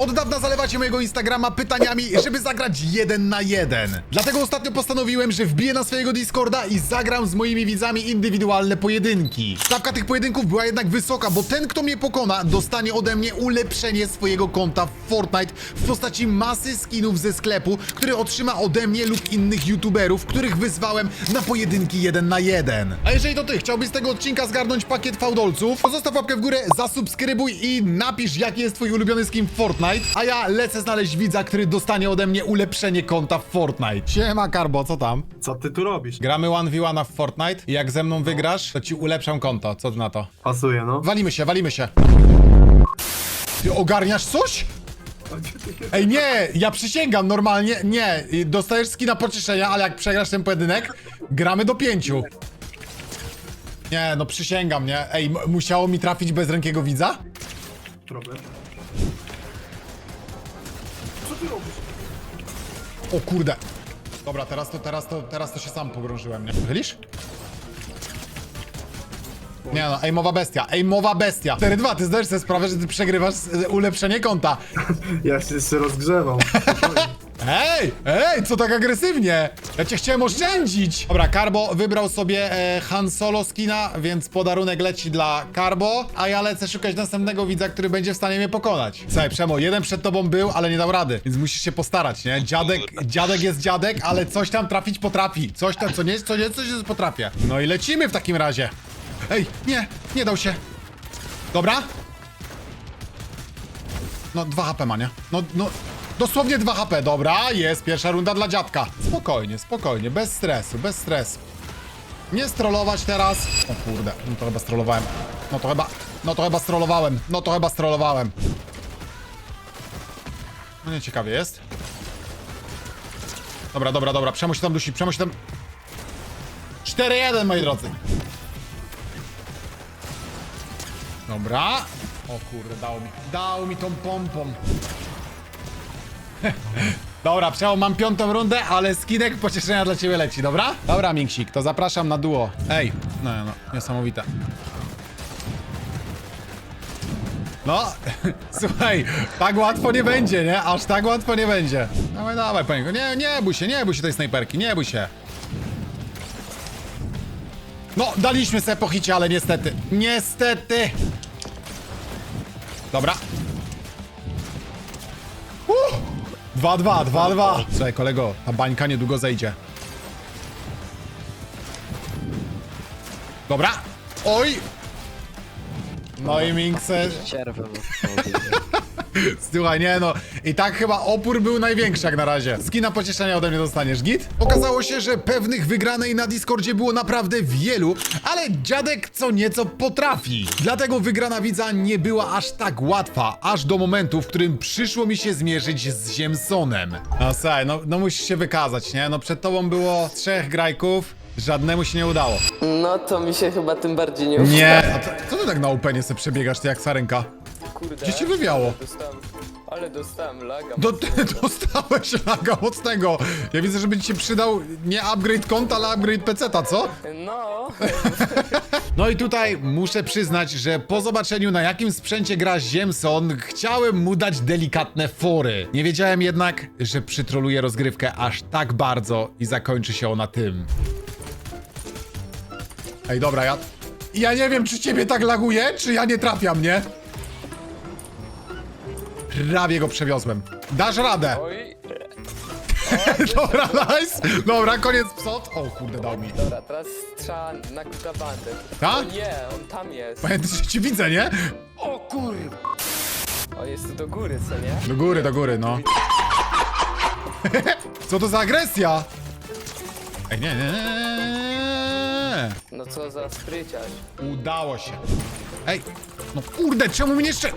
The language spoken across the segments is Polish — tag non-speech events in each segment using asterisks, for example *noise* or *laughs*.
Od dawna zalewacie mojego Instagrama pytaniami, żeby zagrać jeden na jeden. Dlatego ostatnio postanowiłem, że wbiję na swojego Discorda i zagram z moimi widzami indywidualne pojedynki. Stawka tych pojedynków była jednak wysoka, bo ten, kto mnie pokona, dostanie ode mnie ulepszenie swojego konta w Fortnite w postaci masy skinów ze sklepu, który otrzyma ode mnie lub innych youtuberów, których wyzwałem na pojedynki jeden na jeden. A jeżeli to ty chciałbyś z tego odcinka zgarnąć pakiet fałdolców, to zostaw łapkę w górę, zasubskrybuj i napisz jaki jest twój ulubiony skin w Fortnite, a ja lecę znaleźć widza, który dostanie ode mnie ulepszenie konta w Fortnite. Siema Karbo, co tam? Co ty tu robisz? Gramy 1v1 w Fortnite i jak ze mną wygrasz, to ci ulepszam konto. Co ty na to? Pasuje, no. Walimy się, walimy się. Ty ogarniasz coś? Ej, nie, ja przysięgam, normalnie, nie. Dostajesz skina pocieszenia, ale jak przegrasz ten pojedynek, gramy do pięciu. Nie, no przysięgam, nie? Ej, musiało mi trafić bez rękiego widza? Problem. O kurde. Dobra, teraz to, teraz to, teraz to się sam pogrążyłem, nie? Chylisz? Nie no, ejmowa bestia, ejmowa bestia. 4-2, ty zdajesz sobie sprawę, że ty przegrywasz y, ulepszenie konta. *laughs* Ja się jeszcze rozgrzewam. *laughs* Ej, ej, co tak agresywnie? Ja cię chciałem oszczędzić. Dobra, Karbo wybrał sobie e, Han Solo skina, więc podarunek leci dla Karbo, a ja lecę szukać następnego widza, który będzie w stanie mnie pokonać. Słuchaj, Przemo, jeden przed tobą był, ale nie dał rady, więc musisz się postarać, nie? Dziadek, dziadek jest dziadek, ale coś tam trafić potrafi. Coś tam, co nie, co nie, coś jest potrafię. No i lecimy w takim razie. Ej, nie, nie dał się. Dobra? No, 2 HP ma, nie? No, no, dosłownie 2 HP, dobra, jest pierwsza runda dla dziadka. Spokojnie, spokojnie, bez stresu, bez stresu. Nie strollować teraz. O kurde, no to chyba strollowałem. No to chyba, no to chyba strollowałem, no to chyba strollowałem. No nie ciekawie jest. Dobra, dobra, dobra, przemo się tam dusi, przemo się tam... 4-1, moi drodzy. Dobra. O kurde, dał mi. Dał mi tą pompą. *laughs* Dobra, przeło, mam piątą rundę, ale skinek pocieszenia dla ciebie leci, dobra? Dobra, Minksik, to zapraszam na duo. Ej, no, no, niesamowite. No, *laughs* słuchaj, tak łatwo nie będzie, nie? Aż tak łatwo nie będzie. Dawaj, dawaj, panienko. Nie, nie bój się, nie bój się tej snajperki, nie bój się. No, daliśmy sobie po hicie, ale niestety. Niestety. Dobra. 2-2, 2-2. Słuchaj, kolego, ta bańka niedługo zejdzie. Dobra. Oj. No i Minkse. Cierwę mu. *laughs* Słuchaj, nie no. I tak chyba opór był największy jak na razie. Skina pocieszenia ode mnie dostaniesz, git? Okazało się, że pewnych wygranej na Discordzie było naprawdę wielu, ale dziadek co nieco potrafi. Dlatego wygrana widza nie była aż tak łatwa, aż do momentu, w którym przyszło mi się zmierzyć z Ziemsonem. No słuchaj, no, no musisz się wykazać, nie? No przed tobą było trzech grajków, żadnemu się nie udało. No to mi się chyba tym bardziej nie uda. Nie! A co, co ty tak na upenie sobie przebiegasz, ty jak sarenka? Kurde. Gdzie ci wywiało? Dostałem, ale dostałem laga. Do, *laughs* dostałeś laga mocnego. Ja widzę, żeby ci się przydał nie upgrade konta, ale upgrade peceta, co? No, No i tutaj muszę przyznać, że po zobaczeniu na jakim sprzęcie gra Ziemson, chciałem mu dać delikatne fory. Nie wiedziałem jednak, że przytroluję rozgrywkę aż tak bardzo i zakończy się ona tym. Ej, dobra, ja... Ja nie wiem, czy ciebie tak laguje, czy ja nie trafiam, nie? Prawie go przewiozłem. Dasz radę. oj. *laughs* Dobra, nice. Dobra, koniec psot. O kurde, dał mi. Dobra, teraz trzeba na bandę. Ta? O nie, on tam jest. Pamiętaj, że cię widzę, nie? O kur... O, jest tu do góry, co nie? Do góry, do góry, no. *laughs* Co to za agresja? Ej, nie, nie, nie, nie. No co za spryciarz. Udało się. Ej, no kurde, czemu mnie jeszcze...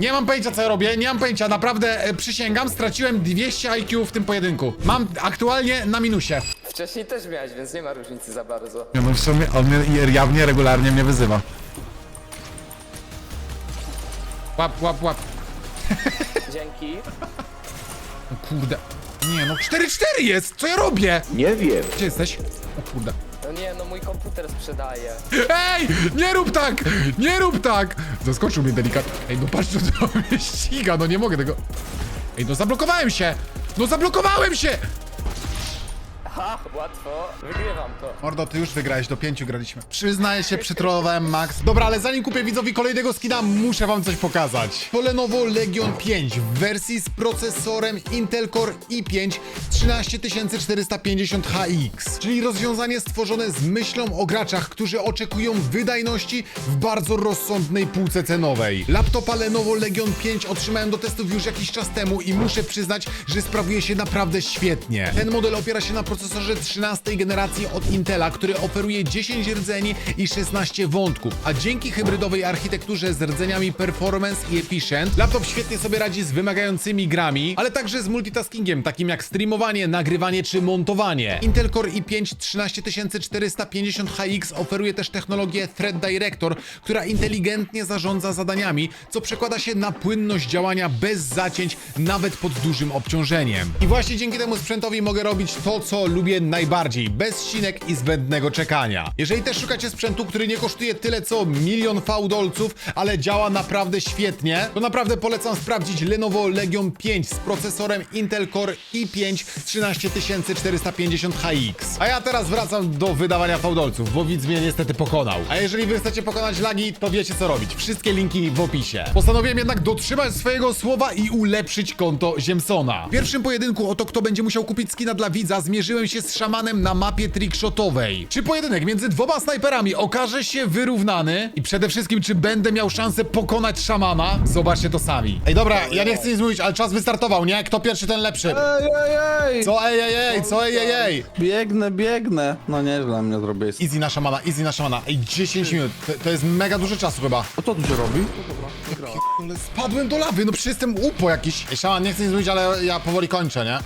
Nie mam pojęcia, co ja robię, nie mam pojęcia, naprawdę e, przysięgam, straciłem 200 IQ w tym pojedynku. Mam aktualnie na minusie. Wcześniej też miałeś, więc nie ma różnicy za bardzo. Nie, no w sumie on mnie jawnie, regularnie mnie wyzywa. Łap, łap, łap. Dzięki. O kurde. Nie no, 4-4 jest! Co ja robię? Nie wiem. Gdzie jesteś? O kurde. No nie, no mój komputer sprzedaje. Ej, nie rób tak! Nie rób tak! Zaskoczył mnie delikatnie. Ej, no patrz, co to mnie *laughs* ściga, no nie mogę tego... Ej, no zablokowałem się! No zablokowałem się! Ha, łatwo. Wygrywam to. Mordo, ty już wygrałeś, do pięciu graliśmy. Przyznaję się, przytrollowałem Max. Dobra, ale zanim kupię widzowi kolejnego skina, muszę wam coś pokazać. To Lenovo Legion 5 w wersji z procesorem Intel Core i5 13450HX, czyli rozwiązanie stworzone z myślą o graczach, którzy oczekują wydajności w bardzo rozsądnej półce cenowej. Laptopa Lenovo Legion 5 otrzymałem do testów już jakiś czas temu i muszę przyznać, że sprawuje się naprawdę świetnie. Ten model opiera się na procesorze 13 generacji od Intela, który oferuje 10 rdzeni i 16 wątków, a dzięki hybrydowej architekturze z rdzeniami performance i efficient, laptop świetnie sobie radzi z wymagającymi grami, ale także z multitaskingiem, takim jak streamowanie, nagrywanie czy montowanie. Intel Core i5 13450HX oferuje też technologię Thread Director, która inteligentnie zarządza zadaniami, co przekłada się na płynność działania bez zacięć, nawet pod dużym obciążeniem. I właśnie dzięki temu sprzętowi mogę robić to, co lubię najbardziej, bez sinek i zbędnego czekania. Jeżeli też szukacie sprzętu, który nie kosztuje tyle co milion fałdolców, ale działa naprawdę świetnie, to naprawdę polecam sprawdzić Lenovo Legion 5 z procesorem Intel Core i5 13450HX. A ja teraz wracam do wydawania fałdolców, bo widz mnie niestety pokonał. A jeżeli wy chcecie pokonać lagi, to wiecie co robić. Wszystkie linki w opisie. Postanowiłem jednak dotrzymać swojego słowa i ulepszyć konto Ziemsona. W pierwszym pojedynku o to, kto będzie musiał kupić skina dla widza, zmierzyłem się z szamanem na mapie trickshotowej. Czy pojedynek między dwoma snajperami okaże się wyrównany? I przede wszystkim, czy będę miał szansę pokonać szamana? Zobaczcie to sami. Ej, dobra, ja nie chcę nic mówić, ale czas wystartował, nie? Kto pierwszy, ten lepszy. Ej, ej, ej! Co ej, ej, ej, co ej, ej, ej? Biegnę, biegnę. No nieźle mnie zrobiłeś. Easy na szamana, easy na szamana. Ej, 10 minut, to, to jest mega dużo czasu chyba. O co tu się robi? Ale spadłem do lawy, no przecież jestem upo jakiś. Ej, szaman, nie chcę nic mówić, ale ja powoli kończę, nie?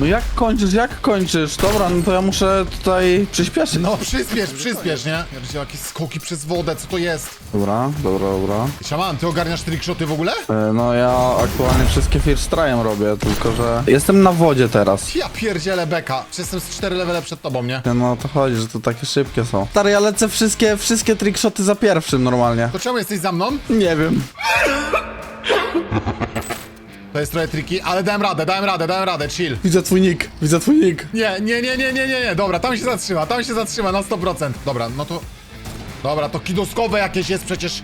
No jak kończysz, jak kończysz? Dobra, no to ja muszę tutaj przyspieszyć. No, przyspiesz, przyspiesz, nie? Ja widzę jakieś skoki przez wodę, co to jest? Dobra, dobra, dobra. Szaman, ty ogarniasz trickshoty w ogóle? E, no ja aktualnie wszystkie first try'em robię, tylko że jestem na wodzie teraz. Ja pierdzielę beka. Przecież Jestem z 4 levele przed tobą, nie? No o to chodzi, że to takie szybkie są. Stary, ja lecę wszystkie, wszystkie trickshoty za pierwszym normalnie. To czemu jesteś za mną? Nie wiem. To jest trochę triki, ale dałem radę, dałem radę, dałem radę, chill. Widzę twój nick, widzę twój nick. Nie, nie, nie, nie, nie, nie, nie, dobra, tam się zatrzyma, tam się zatrzyma na 100%. Dobra, no to... Dobra, to kidoskowe jakieś jest przecież...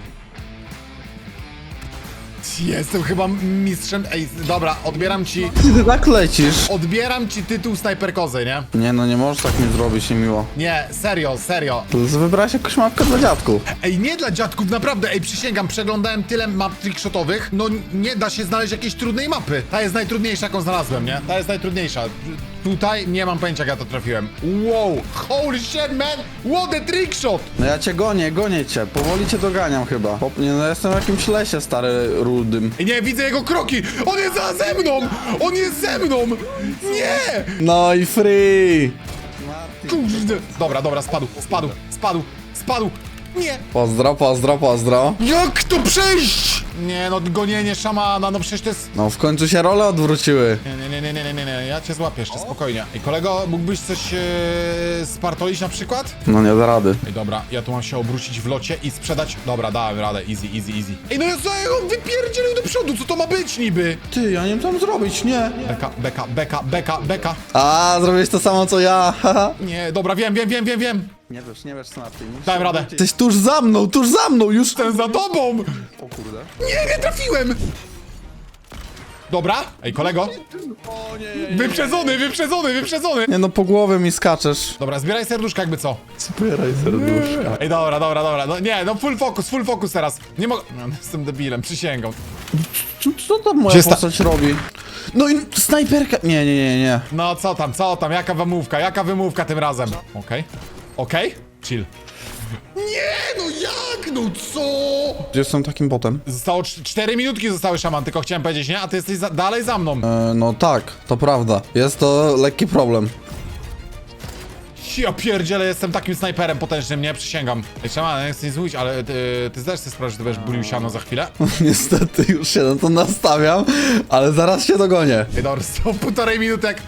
Jestem chyba mistrzem... Ej, dobra, odbieram ci... Ty tak lecisz. Odbieram ci tytuł snajperkozy, nie? Nie no, nie możesz tak mi zrobić, niemiło. Nie, serio, serio. Wybrałeś jakąś mapkę dla dziadków. Ej, nie dla dziadków, naprawdę, ej, przysięgam, przeglądałem tyle map trickshotowych, no nie da się znaleźć jakiejś trudnej mapy. Ta jest najtrudniejsza, jaką znalazłem, nie? Ta jest najtrudniejsza. Tutaj nie mam pojęcia, jak ja to trafiłem. Wow, holy shit, man! What a trickshot! No ja cię gonię, gonię cię. Powoli cię doganiam chyba. Pop, nie, no jestem w jakimś lesie, stary, rudym. Nie, widzę jego kroki! On jest za ze mną! On jest ze mną! Nie! No i free! Kurde. Dobra, dobra, spadł, spadł, spadł, spadł. Nie! Pozdro, pozdro, pozdro. Jak to przejść? Nie, no gonienie szamana, no przecież to jest... No w końcu się role odwróciły. Nie, nie, nie, nie, nie, nie, nie, nie, ja cię złapię jeszcze, spokojnie. Ej, kolego, mógłbyś coś e, spartolić na przykład? No nie da rady. Ej, dobra, ja tu mam się obrócić w locie i sprzedać... Dobra, dałem radę, easy, easy, easy. Ej, no ja co, on wypierdzielił do przodu, co to ma być niby? Ty, ja nie wiem co mam zrobić, nie. Beka, beka, beka, beka, beka. A, zrobiłeś to samo co ja, *laughs* haha. Nie, dobra, wiem, wiem, wiem, wiem, wiem. Nie wiesz, nie wiesz co na tym. Dałem radę. Jesteś tuż za mną, tuż za mną, już. Jestem za tobą! O kurde. Nie, nie trafiłem! Dobra. Ej, kolego. Wyprzedzony, wyprzedzony, wyprzedzony. Nie no, po głowie mi skaczesz. Dobra, zbieraj serduszka jakby co. Zbieraj serduszka. Ej, dobra, dobra, dobra. No nie, no full focus, full focus teraz. Nie mogę... No, *laughs* jestem debilem, przysięgam. Co, co tam moja Gdzie sta- postać robi? No i snajperka. Nie, nie, nie, nie. No co tam, co tam, jaka wymówka, jaka wymówka tym razem? Okej, okej, chill. Nie, no jak, no co? Gdzie jestem takim botem? Zostało 4 minutki zostały szaman, tylko chciałem powiedzieć, nie? A ty jesteś za, dalej za mną. E, no tak, to prawda. Jest to lekki problem. Ja pierdzielę, jestem takim snajperem potężnym, nie? Przysięgam. Ej, szaman, nie chcę nic mówić, ale ty, ty zdajesz sobie sprawę, że ty będziesz bulił siano za chwilę? *laughs* Niestety już się na to nastawiam, ale zaraz się dogonię. Ej, dobra, *laughs* są półtorej minutek.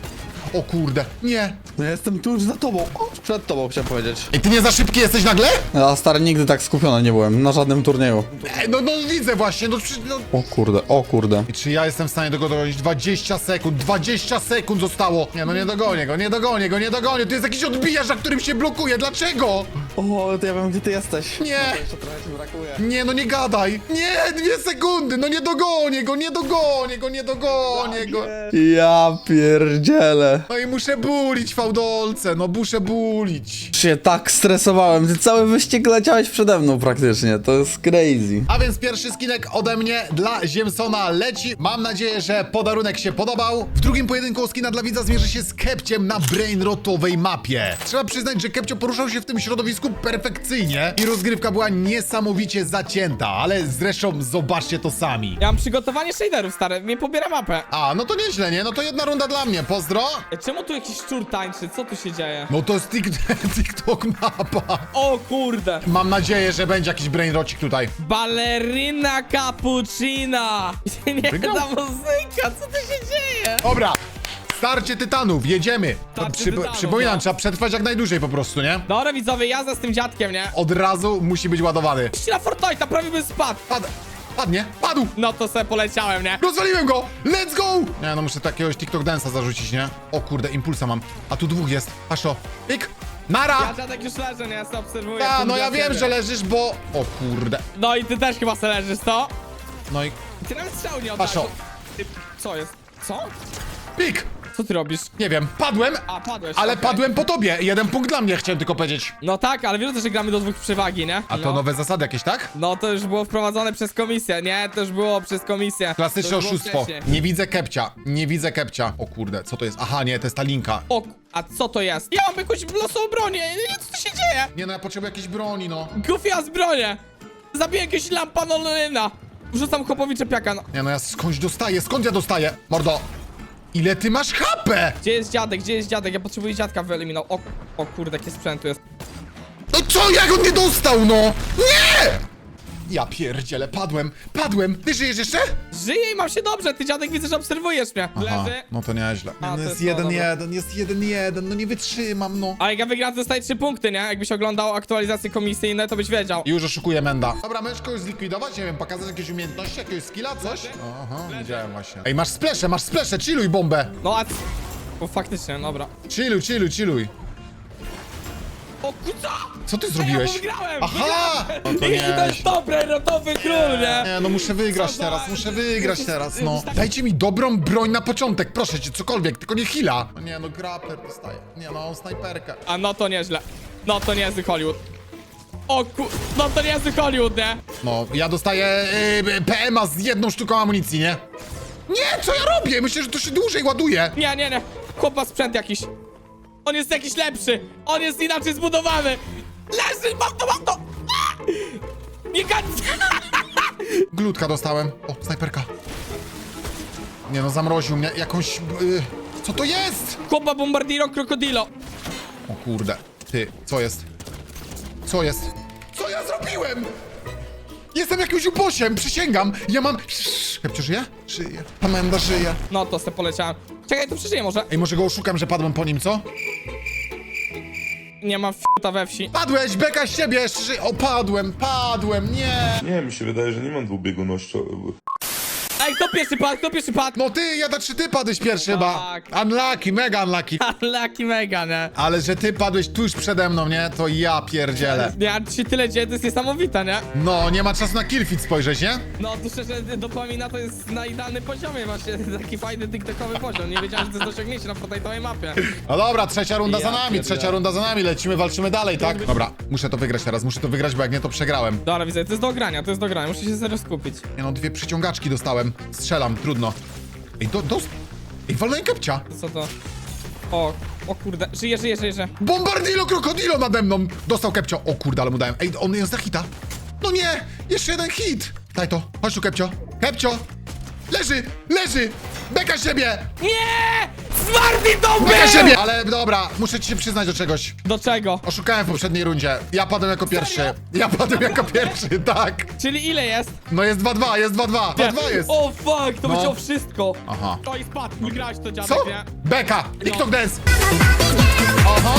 O kurde, nie. No ja jestem tuż za tobą. O, przed tobą chciałem powiedzieć. Ej, ty nie za szybki jesteś nagle? Ja stary nigdy tak skupiony nie byłem, na żadnym turnieju. Ej, no, no widzę właśnie, no, przy- no. O kurde, o kurde. I czy ja jestem w stanie tego dogonić? 20 sekund, 20 sekund zostało! Nie no, nie dogonię go, nie dogonię go, nie dogonię. To jest jakiś odbijasz, na którym się blokuje, dlaczego? O, to ja wiem gdzie ty jesteś. Nie! Jeszcze trochę ci brakuje. Nie, no nie gadaj! Nie, dwie sekundy! No nie dogonię go, nie dogonię go, nie dogonię go! Ja pierdzielę. No i muszę bulić, fałdolce, no muszę bulić. Się tak stresowałem, ty cały wyścig leciałeś przede mną praktycznie, to jest crazy. A więc pierwszy skinek ode mnie dla Ziemsona leci. Mam nadzieję, że podarunek się podobał. W drugim pojedynku o skina dla widza zmierzy się z Kepciem na brainrotowej mapie. Trzeba przyznać, że Kepcio poruszał się w tym środowisku perfekcyjnie i rozgrywka była niesamowicie zacięta, ale zresztą zobaczcie to sami. Ja mam przygotowanie shaderów, stary, mnie pobiera mapę. A, no to nieźle, nie? No to jedna runda dla mnie, pozdro. Czemu tu jakiś szczur tańczy? Co tu się dzieje? No to jest tik- *laughs* TikTok mapa. O kurde! Mam nadzieję, że będzie jakiś brainrocik tutaj. Ballerina cappuccina! *laughs* Nie Wygrał. ta muzyka, co tu się dzieje? Dobra, starcie tytanów, jedziemy. Starcie przypo- tytanów, przypominam, no. trzeba przetrwać jak najdłużej po prostu, nie? Dobra widzowie, jazda z tym dziadkiem, nie? Od razu musi być ładowany. Ścina Fortnite'a, prawie bym spadł. Pad padnie, padł! No to se poleciałem, nie? Rozwaliłem go! Let's go! Nie, no muszę takiegoś TikTok dance'a zarzucić, nie? O kurde, impulsa mam. A tu dwóch jest. Patrz to. Ik! Nara! Ja dziadek już leżę, nie? Ja sobie obserwuję. A, no ja wiem, że leżysz, bo... O kurde. No i ty też chyba se leżysz, to? No i... Ty nawet strzału nie oddałeś. o. Ty- Co jest? Co? Pik! Co ty robisz? Nie wiem, padłem, A, padłeś. ale okej. padłem po tobie. Jeden punkt dla mnie, chciałem tylko powiedzieć. No tak, ale wiesz, że gramy do dwóch przewagi, nie? A to no. nowe zasady jakieś, tak? No to już było wprowadzone przez komisję, nie? To już było przez komisję. Klasyczne To już było oszustwo. wcześniej. Nie widzę kepcia. Nie widzę kepcia. O kurde, co to jest? Aha, nie, to jest ta linka. O, a co to jest? Ja mam jakąś losową bronię, nie, co tu się dzieje? Nie no, ja potrzebuję jakiejś broni, no. Goofy, ja zbronię! Zabiję jakiegoś lampanolina! Wrzucam chłopowi czepiaka, no. Nie no, ja skądś dostaję, skąd ja dostaję? Mordo, ile ty masz HP? Gdzie jest dziadek, gdzie jest dziadek? Ja potrzebuję dziadka wyeliminować. O, o kurde, jakie sprzętu jest. No co, jak on nie dostał, no? Nie! Ja pierdzielę, padłem, padłem. Ty żyjesz jeszcze? Żyję i mam się dobrze, ty dziadek widzę, że obserwujesz mnie. Leży. no to nieźle. A, no jest jest to, jeden dobra. jeden, jest jeden jeden, no nie wytrzymam, no. A jak ja wygram, to dostaję 3 punkty, nie? Jakbyś oglądał aktualizacje komisyjne, to byś wiedział. I już oszukuję Menda. Dobra, możesz kogoś zlikwidować? Nie wiem, pokazać jakieś umiejętności, jakiegoś skilla, coś? Aha, widziałem właśnie. Ej, masz splesze, masz splesze, chilluj bombę. No a... c- O, faktycznie, dobra. Chilluj, chilluj, chilluj. O! Co ty Ja zrobiłeś? wygrałem! Aha! wygrałem. No to *laughs* I to jest dobre, rotowy król, nie? Nie, no muszę wygrać Co teraz, za- muszę wygrać teraz, no. Dajcie mi dobrą broń na początek, proszę cię, cokolwiek, tylko nie hila. No nie, no grappler dostaje. Nie no, snajperkę. A no to nieźle. No to niezły Hollywood. O ku... No to niezły Hollywood, nie? No, ja dostaję yy, PMA z jedną sztuką amunicji, nie? Nie, co ja robię? Myślę, że to się dłużej ładuje. Nie, nie, nie. Chłop ma sprzęt jakiś. On jest jakiś lepszy. On jest inaczej zbudowany. Leży, mam to, mam to! A! Nie! *laughs* Glutka dostałem. O, snajperka. Nie no, zamroził mnie jakąś... Yy, co to jest? Chłopa bombardiro krokodilo. O kurde, ty, co jest? Co jest? Co ja zrobiłem? Jestem jakimś ubosiem, przysięgam. Ja mam... Kepcio żyje? Żyje. Amanda żyje. No to se poleciałem. Czekaj, to przeżyję może. Ej, może go oszukam, że padłem po nim, co? Nie mam f***a we wsi. Padłeś, beka z siebie! Szy... O, padłem, padłem, nie! Nie, mi się wydaje, że nie mam dwubiegunności. Ej, kto pierwszy padł? Kto pierwszy padł? No ty, ja czy ty padłeś pierwszy chyba. Tak. Unlucky, mega unlucky. *laughs* Lucky mega, nie? Ale że ty padłeś tuż przede mną, nie? To ja pierdzielę. Nie, a ci tyle dzieje, to jest niesamowite, nie? No, nie ma czasu na killfit spojrzeć, nie? No, tu szczerze, dopamina to jest na idealnym poziomie właśnie, *laughs* taki fajny tiktokowy poziom. Nie wiedziałem, że to jest osiągnięcie na Fortnite'owej mapie. No dobra, trzecia runda za Ja nami, pierdzielę. trzecia runda za nami, lecimy, walczymy dalej, tak? Dobra, muszę to wygrać teraz, muszę to wygrać, bo jak nie, to przegrałem. Dobra, widzę, to jest do grania, to jest do grania, muszę się serio skupić. Nie no, dwie przyciągaczki dostałem. Strzelam, trudno. Ej, do, do... Ej, walnąłem kepcia. Co to? O, o kurde, żyje, żyje, żyje, żyje. Bombardilo krokodilo nade mną! Dostał kepcio. O kurde, ale mu dałem. Ej, on jest na hita. No nie! Jeszcze jeden hit! Daj to. Chodź tu, kepcio. Kepcio! Leży! Leży! Beka siebie! Nie! Smarty to Beka był! siebie! Ale dobra, muszę ci się przyznać do czegoś. Do czego? Oszukałem w poprzedniej rundzie. Ja padłem jako pierwszy. Ja padłem jako pierwszy, tak. Czyli ile jest? No jest 2-2, jest 2-2. 2-2 jest. O fuck, to No. będzie o wszystko. Aha. To i spadł, nie grałeś to dziadek, Co? nie? Beka! TikTok dance! Aha.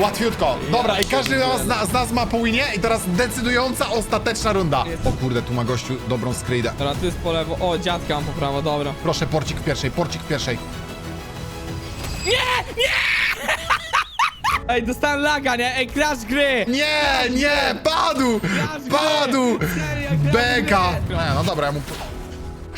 Łatwiutko. Dobra, i każdy z nas, z nas ma po winie i teraz decydująca, ostateczna runda. O kurde, tu ma gościu dobrą skrydę. Dobra, tu jest po lewo. O, dziadka mam po prawo, dobra. Proszę, porcik w pierwszej, porcik w pierwszej. Ej, dostałem laga, nie? Ej, crash gry! Nie, nie, padł! Crash gry! Padł! Serio, crash Beka! gry! Nie, no dobra, ja mu...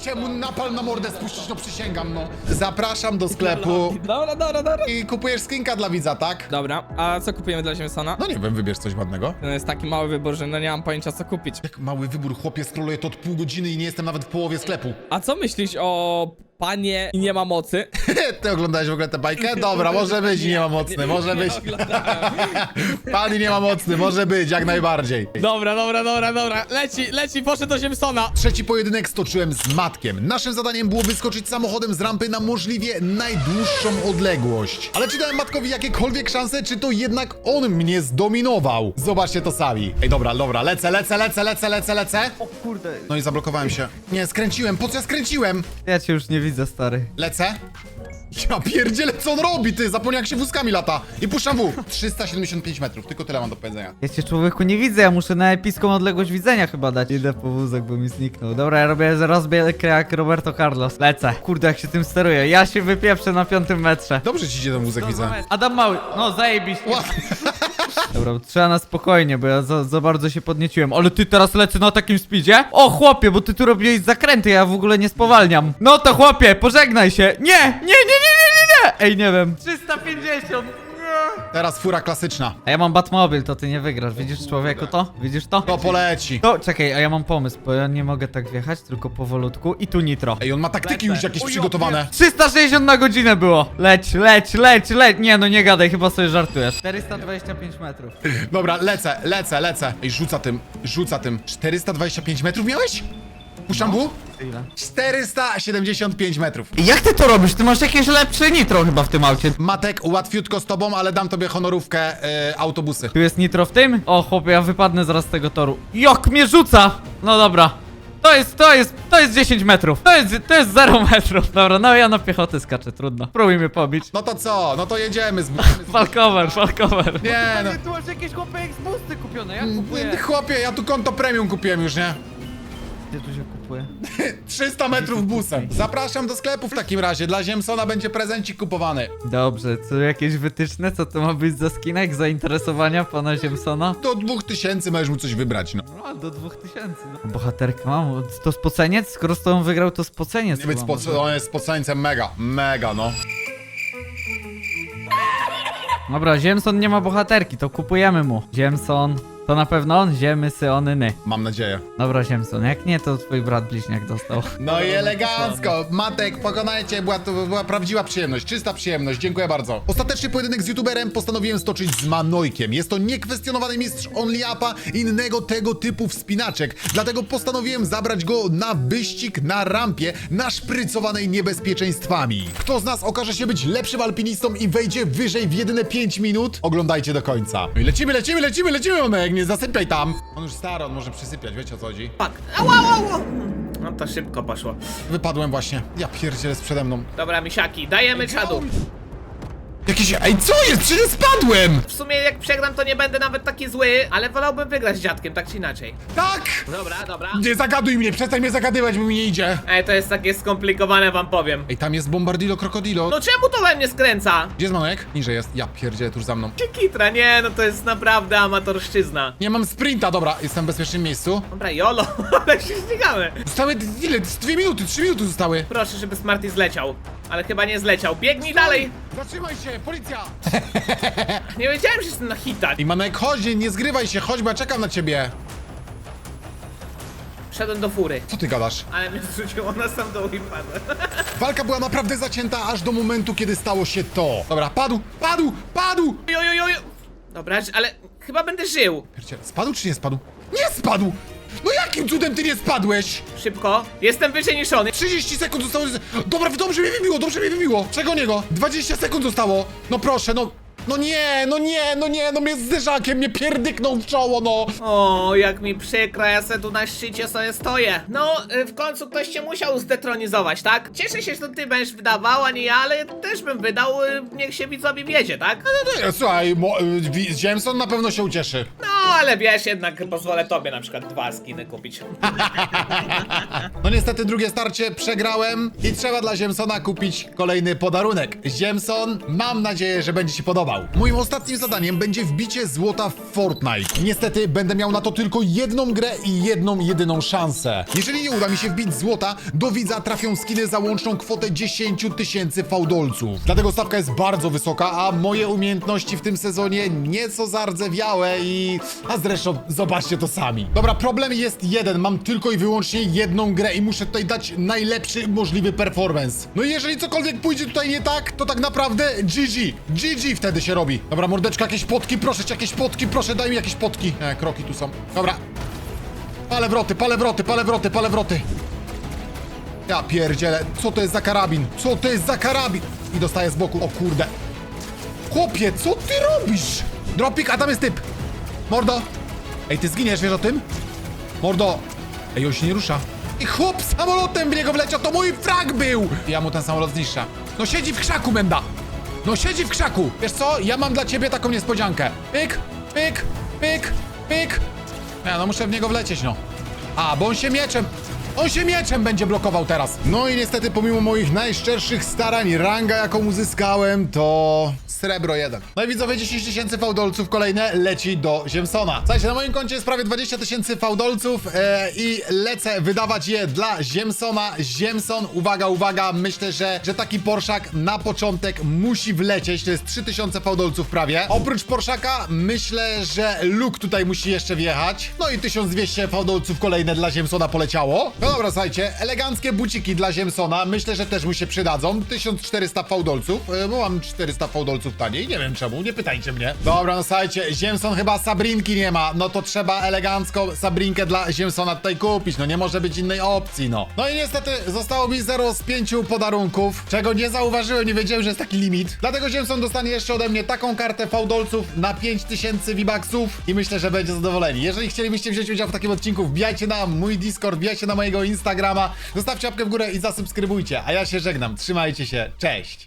Chciałem mu napal na mordę spuścić, no przysięgam, no. Zapraszam do sklepu Dobra, dobra, dobra. i kupujesz skinka dla widza, tak? Dobra, a co kupujemy dla Ziemsona? No nie wiem, wybierz coś ładnego. To jest taki mały wybór, że no nie mam pojęcia co kupić. Jak mały wybór, chłopie, scrolluję to od pół godziny i nie jestem nawet w połowie sklepu. A co myślisz o panie i nie ma mocy? *laughs* Ty oglądałeś w ogóle tę bajkę? Dobra, może być i nie ma mocny, może być. *laughs* Pan i nie ma mocny, może być, jak najbardziej. Dobra, dobra, dobra, dobra. Leci, leci, poszedł do Ziemsona. Trzeci pojedynek stoczyłem z Matkiem. Naszym zadaniem było wyskoczyć samochodem z rampy na możliwie najdłuższą odległość. Ale czy dałem Matkowi jakiekolwiek szanse, czy to jednak on mnie zdominował? Zobaczcie to sami. Ej, dobra, dobra, lecę, lecę, lecę, lecę, lecę, lecę. O kurde, No i zablokowałem się. Nie, skręciłem, po co ja skręciłem? ja cię już nie widzę, stary. Lecę. Ja pierdzielę, co on robi, ty? Zapomniał, jak się wózkami lata. I puszczam W. 375 metrów, tylko tyle mam do powiedzenia. Ja cię człowieku nie widzę, ja muszę na epicką odległość widzenia chyba dać. Idę po wózek, bo mi zniknął. Dobra, ja robię rozbielkę jak Roberto Carlos. Lecę. Kurde, jak się tym steruję. Ja się wypieprzę na piątym metrze. Dobrze ci idzie ten wózek, widzę. Adam Mały, no zajebiście. *laughs* Dobra, trzeba na spokojnie, bo ja za, za bardzo się podnieciłem. Ale ty teraz lecę na takim speedzie? O chłopie, bo ty tu robiłeś zakręty, ja w ogóle nie spowalniam. No to chłopie, pożegnaj się. Nie, nie, nie, nie. Ej, nie wiem. 350. Teraz fura klasyczna. A ja mam Batmobil, to ty nie wygrasz. Widzisz człowieku to? Widzisz to? To poleci. To, czekaj, a ja mam pomysł, bo ja nie mogę tak wjechać, tylko powolutku i tu nitro. Ej, on ma taktyki już jakieś przygotowane. 360 na godzinę było! Leć, leć, leć, leć! Nie no, nie gadaj, chyba sobie żartujesz. 425 metrów. Dobra, lecę, lecę, lecę. Ej, rzuca tym, rzuca tym. 425 metrów miałeś? Puszczam? Ile? 475 metrów. Jak ty to robisz? Ty masz jakieś lepsze nitro chyba w tym aucie. Matek, łatwiutko z tobą, ale dam tobie honorówkę y, autobusy. Tu jest nitro w tym? O chłopie, ja wypadnę zaraz z tego toru. Jak mnie rzuca! No dobra. To jest, to jest, to jest 10 metrów. To jest, to jest 0 *laughs* metrów. Dobra, no ja na piechotę skaczę, trudno. Spróbuj mnie pobić. No to co? No to jedziemy z... *laughs* Falcover, falcover. Nie no. Tu masz jakieś chłopie X-Boosty kupione, ja Ty, Chłopie, ja tu konto premium kupiłem już, nie? Gdzie tu się kupuje? *laughs* 300 metrów busem. Zapraszam do sklepu w takim razie. Dla Ziemsona będzie prezencik kupowany. Dobrze, co jakieś wytyczne? Co to ma być za skinek? Zainteresowania pana Ziemsona? Do 2000 możesz mu coś wybrać, no. No, do 2000. No. Bohaterka mam. To spoceniec? Skoro z tobą wygrał, to spoceniec. Nie być chyba spoc- on jest spoceńcem mega, mega, no. Dobra, Ziemson nie ma bohaterki, to kupujemy mu. Ziemson, to na pewno on? Ziemy, syony, Mam nadzieję. Dobra, Ziemson, jak nie, to twój brat bliźniak dostał. No i elegancko. Matek, pokonajcie. Była to była prawdziwa przyjemność, czysta przyjemność. Dziękuję bardzo. Ostateczny pojedynek z youtuberem postanowiłem stoczyć z Manojkiem. Jest to niekwestionowany mistrz OnlyUpa i innego tego typu wspinaczek. Dlatego postanowiłem zabrać go na wyścig na rampie naszprycowanej niebezpieczeństwami. Kto z nas okaże się być lepszym alpinistą i wejdzie wyżej w jedyne 5 minut? Oglądajcie do końca. No i lecimy, lecimy, lecimy, lecimy, Omek, nie zasypiaj tam. On już stary, on może przysypiać, wiecie o co chodzi? No to szybko poszło. Wypadłem właśnie. Ja pierdzielę z przede mną. Dobra, misiaki, dajemy czadu. Jakiś... Ej, co jest? Przecież spadłem! W sumie jak przegram, to nie będę nawet taki zły, ale wolałbym wygrać z dziadkiem, tak czy inaczej. Tak! Dobra, dobra. Nie zagaduj mnie, przestań mnie zagadywać, bo mi nie idzie. Ej, to jest takie skomplikowane, wam powiem. Ej, tam jest bombardilo krokodilo. No czemu to we mnie skręca? Gdzie jest Manojek? Niżej jest. Ja pierdzielę tuż za mną. Kitra, nie, no to jest naprawdę amatorszczyzna. Nie mam sprinta, dobra, jestem w bezpiecznym miejscu. Dobra, jolo, *laughs* ale się ścigamy. Zostały d- ile? Z dwie minuty, trzy minuty zostały. Proszę, żeby Smarty zleciał. Ale chyba nie zleciał. Biegnij dalej! Zatrzymaj się, policja! *laughs* Nie wiedziałem, że jestem na hita. Ej, Manojek, chodź, nie, nie zgrywaj się, chodź, bo ja czekam na ciebie. Szedłem do fury. Co ty gadasz? Ale mnie zrzuciło na sam dół i padłem. *laughs* Walka była naprawdę zacięta aż do momentu, kiedy stało się to. Dobra, padł, padł, padł! Jojojojo. Dobra, ale chyba będę żył. Pierdziele, spadł czy nie spadł? Nie spadł! No jakim cudem ty nie spadłeś? Szybko. Jestem wyżej niż on. 30 sekund zostało. Dobra, dobrze mnie wybiło, dobrze mnie wybiło. Czego niego? 20 sekund zostało. No proszę, no. No nie, no nie, no nie, no mnie zderzakiem, mnie pierdyknął w czoło, no. O, jak mi przykro, ja se tu na szczycie sobie stoję. No, y, w końcu ktoś cię musiał zdetronizować, tak? Cieszę się, że to ty będziesz wydawał, a nie ja, ale też bym wydał, y, niech się widzowie wiedzie, tak? No, Słuchaj, mo, y, Wi- Jameson na pewno się ucieszy. No, ale wiesz, jednak pozwolę tobie na przykład dwa skiny kupić. *laughs* No niestety drugie starcie przegrałem i trzeba dla Ziemsona kupić kolejny podarunek. Ziemson, mam nadzieję, że będzie ci podobał. Moim ostatnim zadaniem będzie wbicie złota w Fortnite. Niestety będę miał na to tylko jedną grę i jedną jedyną szansę. Jeżeli nie uda mi się wbić złota, do widza trafią skiny za łączną kwotę 10 tysięcy fałdolców. Dlatego stawka jest bardzo wysoka, a moje umiejętności w tym sezonie nieco zardzewiałe i... A zresztą zobaczcie to sami. Dobra, problem jest jeden. Mam tylko i wyłącznie jedną grę i muszę tutaj dać najlepszy możliwy performance. No i jeżeli cokolwiek pójdzie tutaj nie tak, to tak naprawdę GG. GG wtedy się robi. Dobra, mordeczka, jakieś potki, proszę cię, jakieś potki, proszę, daj mi jakieś potki. E, kroki tu są. Dobra. Pale wroty, pale wroty, pale wroty, pale wroty. Ja pierdzielę, co to jest za karabin? Co to jest za karabin? I dostaję z boku, o kurde. Chłopie, co ty robisz? Dropik, a tam jest typ. Mordo. Ej, ty zginiesz, wiesz o tym? Mordo. Ej, on się nie rusza. I chłop samolotem w niego wleciał, to mój frag był! Ja mu ten samolot zniszczę. No siedzi w krzaku, Menda. No siedzi w krzaku. Wiesz co? Ja mam dla ciebie taką niespodziankę. Pyk, pyk, pyk, pyk. Ja, no muszę w niego wlecieć, no. A, bo on się mieczem... On się mieczem będzie blokował teraz. No i niestety pomimo moich najszczerszych starań, ranga jaką uzyskałem to srebro jeden. No i widzowie 10 tysięcy fałdolców kolejne leci do Ziemsona. Słuchajcie, na moim koncie jest prawie 20 tysięcy fałdolców e, i lecę wydawać je dla Ziemsona. Ziemson, uwaga, uwaga, myślę, że, że taki Porszak na początek musi wlecieć. To jest 3000 fałdolców prawie. Oprócz Porszaka myślę, że Luke tutaj musi jeszcze wjechać. No i 1200 fałdolców kolejne dla Ziemsona poleciało. No dobra, słuchajcie, eleganckie buciki dla Ziemsona. Myślę, że też mu się przydadzą. 1400 fałdolców, e, bo mam 400 fałdolców taniej. Nie wiem czemu, nie pytajcie mnie. Dobra, no słuchajcie, Ziemson chyba Sabrinki nie ma. No to trzeba elegancko Sabrinkę dla Ziemsona tutaj kupić. No nie może być innej opcji, no. No i niestety zostało mi 0 z 5 podarunków, czego nie zauważyłem, nie wiedziałem, że jest taki limit. Dlatego Ziemson dostanie jeszcze ode mnie taką kartę fałdolców na 5000 V-Bucksów i myślę, że będzie zadowoleni. Jeżeli chcielibyście wziąć udział w takim odcinku, wbijajcie na mój Discord, wbijajcie na mojego Instagrama, zostawcie łapkę w górę i zasubskrybujcie. A ja się żegnam. Trzymajcie się. Cześć!